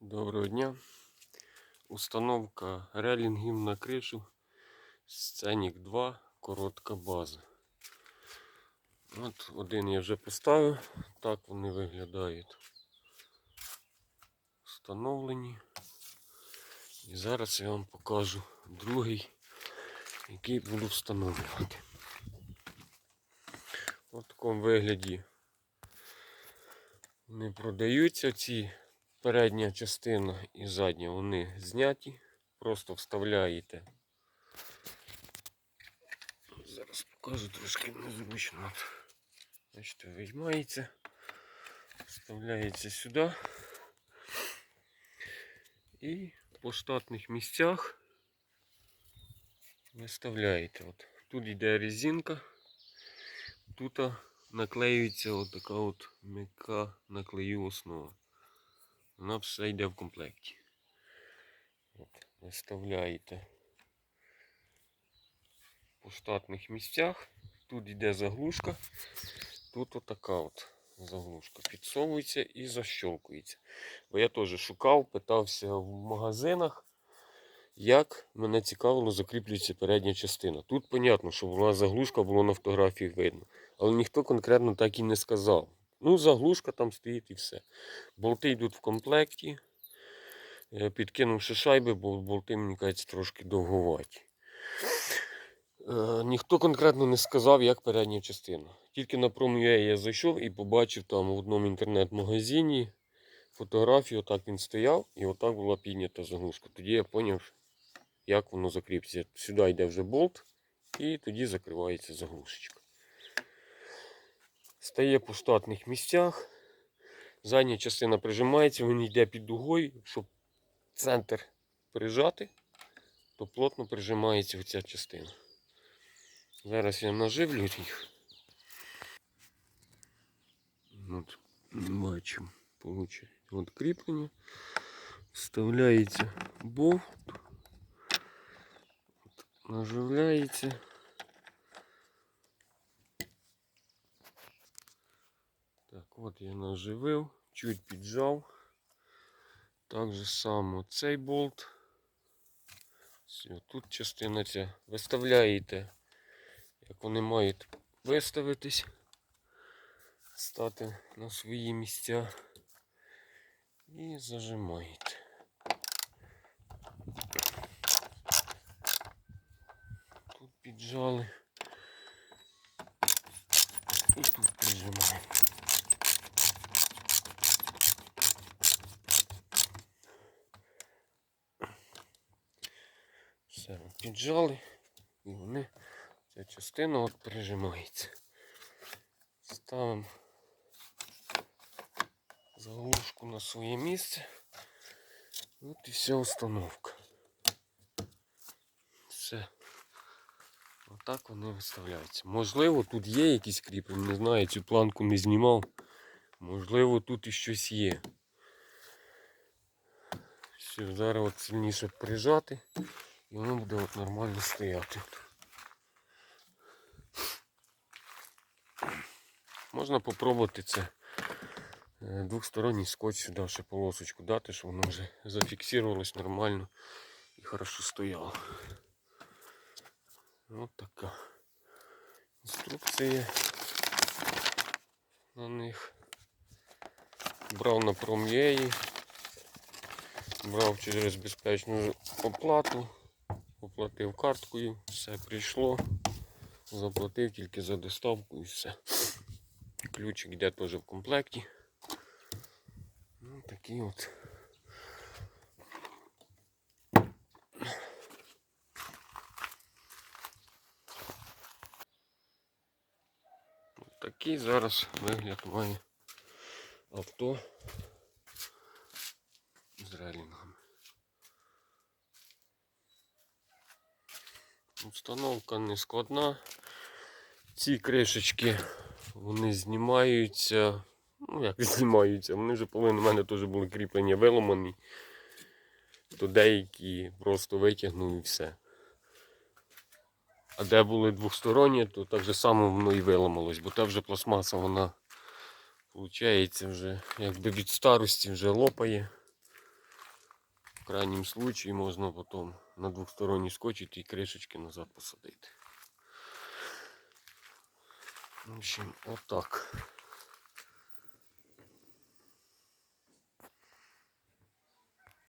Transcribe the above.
Доброго дня. Установка релінгів на кришу. Сценік 2, коротка база. От один я вже поставив. Так вони виглядають. Встановлені. І зараз я вам покажу другий, який буду встановлювати. В такому вигляді вони продаються ці передня частина і задня вони зняті. Просто вставляєте. Зараз покажу трошки незручно. От. Бачите, виймається, вставляється сюди. І по штатних місцях виставляєте. От. Тут йде резинка, тут наклеюється от така от м'яка наклею основа. Вона все йде в комплекті. От, виставляєте по штатних місцях. Тут йде заглушка, тут отака от заглушка. Підсовується і защолкується. Бо я теж шукав, питався в магазинах, як мене цікавило, закріплюється передня частина. Тут, зрозуміло, що була заглушка, було на фотографії видно. Але ніхто конкретно так і не сказав. Ну, заглушка там стоїть і все. Болти йдуть в комплекті. Е, Підкинувши шайби, бо болти, мені кажеться, трошки довговаті. Е, ніхто конкретно не сказав, як передня частина. Тільки на Prom.ua я зайшов і побачив там в одному інтернет-магазині фотографію, отак він стояв, і отак була піднята заглушка. Тоді я зрозумів, як воно закріпиться. Сюди йде вже болт, і тоді закривається заглушечка. Стає по штатних місцях. Задня частина прижимається, він йде під дугою, щоб центр прижати, то плотно прижимається оця частина. Зараз я наживлю їх. От, бачимо, получається. От кріплення. Вставляється болт. От, наживляється. От я наживив, чуть піджав. Так же само цей болт. Все, тут частина ця. Виставляєте, як вони мають виставитись, стати на свої місця і зажимаєте. Тут піджали. І тут прижимаємо. Все, от піджали і вони, ця частина от прижимається. Ставимо заглушку на своє місце. От і вся установка. Все. Отак вони виставляються. Можливо, тут є якісь кріплення, не знаю, цю планку не знімав. Можливо, тут і щось є. Все, зараз от сильніше прижати і воно буде от нормально стояти. Можна попробувати це е, двохсторонній скотч сюди ще полосочку дати, щоб воно вже зафіксувалось нормально і хорошо стояло. Ось така інструкція на них. Брав на пром'єї, брав через безпечну оплату, оплатив карткою, все прийшло, заплатив тільки за доставку і все. Ключик йде теж в комплекті. Ну, такі от. От Такий зараз вигляд має авто з релінгами. Установка не складна. Ці кришечки вони знімаються. Ну як знімаються, вони вже половину в мене теж були кріплення виламані. То деякі просто витягнув і все. А де були двосторонні, то так же само воно і виламалось, бо та вже пластмаса, вона виходить вже якби від старості вже лопає. В крайнім случаї можна потім на двосторонній скотч і кришечки назад посадити. В общем, отак.